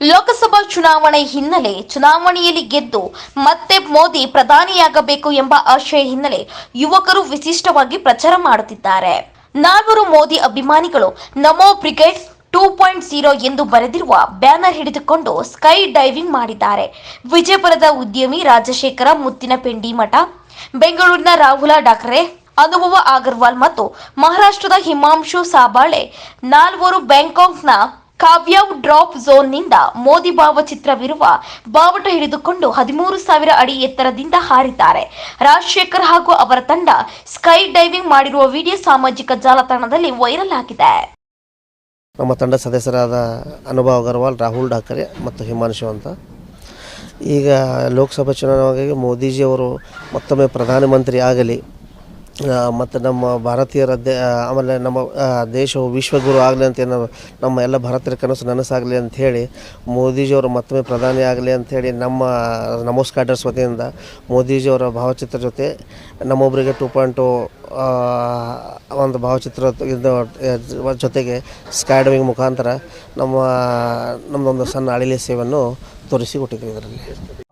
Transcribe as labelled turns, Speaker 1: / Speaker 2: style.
Speaker 1: ಲೋಕಸಭಾ ಚುನಾವಣೆ ಹಿನ್ನೆಲೆ ಚುನಾವಣೆಯಲ್ಲಿ ಗೆದ್ದು ಮತ್ತೆ ಮೋದಿ ಪ್ರಧಾನಿಯಾಗಬೇಕು ಎಂಬ ಆಶಯ ಹಿನ್ನೆಲೆ ಯುವಕರು ವಿಶಿಷ್ಟವಾಗಿ ಪ್ರಚಾರ ಮಾಡುತ್ತಿದ್ದಾರೆ. ನಾಲ್ವರು ಮೋದಿ ಅಭಿಮಾನಿಗಳು ನಮೋ ಬ್ರಿಗೇಡ್ ಟೂ ಪಾಯಿಂಟ್ ಜೀರೋ ಎಂದು ಬರೆದಿರುವ ಬ್ಯಾನರ್ ಹಿಡಿದುಕೊಂಡು ಸ್ಕೈ ಡೈವಿಂಗ್ ಮಾಡಿದ್ದಾರೆ. ವಿಜಯಪುರದ ಉದ್ಯಮಿ ರಾಜಶೇಖರ ಮುತ್ತಿನಪೆಂಡಿ ಮಠ, ಬೆಂಗಳೂರಿನ ರಾಹುಲ ಡಾಕ್ರೆ, ಅನುಭವ ಅಗರ್ವಾಲ್ ಮತ್ತು ಮಹಾರಾಷ್ಟ್ರದ ಹಿಮಾಂಶು ಸಾಬಾಳೆ ನಾಲ್ವರು ಬ್ಯಾಂಕಾಕ್ನ ಕಾವ್ಯಾವ್ ಡ್ರಾಪ್ ಝೋನ್ನಿಂದ ಮೋದಿ ಭಾವಚಿತ್ರವಿರುವ ಬಾವುಟ ಹಿಡಿದುಕೊಂಡು ಹದಿಮೂರು ಸಾವಿರ ಅಡಿ ಎತ್ತರದಿಂದ ಹಾರಿದ್ದಾರೆ. ರಾಜಶೇಖರ್ ಹಾಗೂ ಅವರ ತಂಡ ಸ್ಕೈ ಡೈವಿಂಗ್ ಮಾಡಿರುವ ವಿಡಿಯೋ ಸಾಮಾಜಿಕ ಜಾಲತಾಣದಲ್ಲಿ ವೈರಲ್ ಆಗಿದೆ.
Speaker 2: ನಮ್ಮ ತಂಡ ಸದಸ್ಯರಾದ ಅನುಭವ್ ಅಗರ್ವಾಲ್, ರಾಹುಲ್ ಡಾಕರೆ ಮತ್ತು ಹಿಮಾಂಶು ಅಂತ. ಈಗ ಲೋಕಸಭಾ ಚುನಾವಣೆಗೆ ಮೋದಿಜಿಯವರು ಮತ್ತೊಮ್ಮೆ ಪ್ರಧಾನಮಂತ್ರಿ ಆಗಲಿ ಮತ್ತು ನಮ್ಮ ಭಾರತೀಯರ ದೇ ಆಮೇಲೆ ನಮ್ಮ ದೇಶವು ವಿಶ್ವಗುರು ಆಗಲಿ ಅಂತ ಏನು, ನಮ್ಮ ಎಲ್ಲ ಭಾರತೀಯರ ಕನಸು ನನಸಾಗಲಿ ಅಂಥೇಳಿ ಮೋದಿಜಿಯವರು ಮತ್ತೊಮ್ಮೆ ಪ್ರಧಾನಿ ಆಗಲಿ ಅಂಥೇಳಿ ನಮ್ಮ ನಮೋಸ್ ವತಿಯಿಂದ ಮೋದಿಜಿಯವರ ಭಾವಚಿತ್ರ ಜೊತೆ ನಮ್ಮೊಬ್ಬರಿಗೆ ಟೂ ಪಾಯಿಂಟು ಒಂದು ಭಾವಚಿತ್ರ ಜೊತೆಗೆ ಸ್ಕ್ಯಾಡಮಿಂಗ್ ಮುಖಾಂತರ ನಮ್ಮ ನಮ್ಮದೊಂದು ಸಣ್ಣ ಅಳಿಲೆ ಸೇವೆಯನ್ನು ತೋರಿಸಿ ಕೊಟ್ಟಿದ್ದೀವಿ ಇದರಲ್ಲಿ.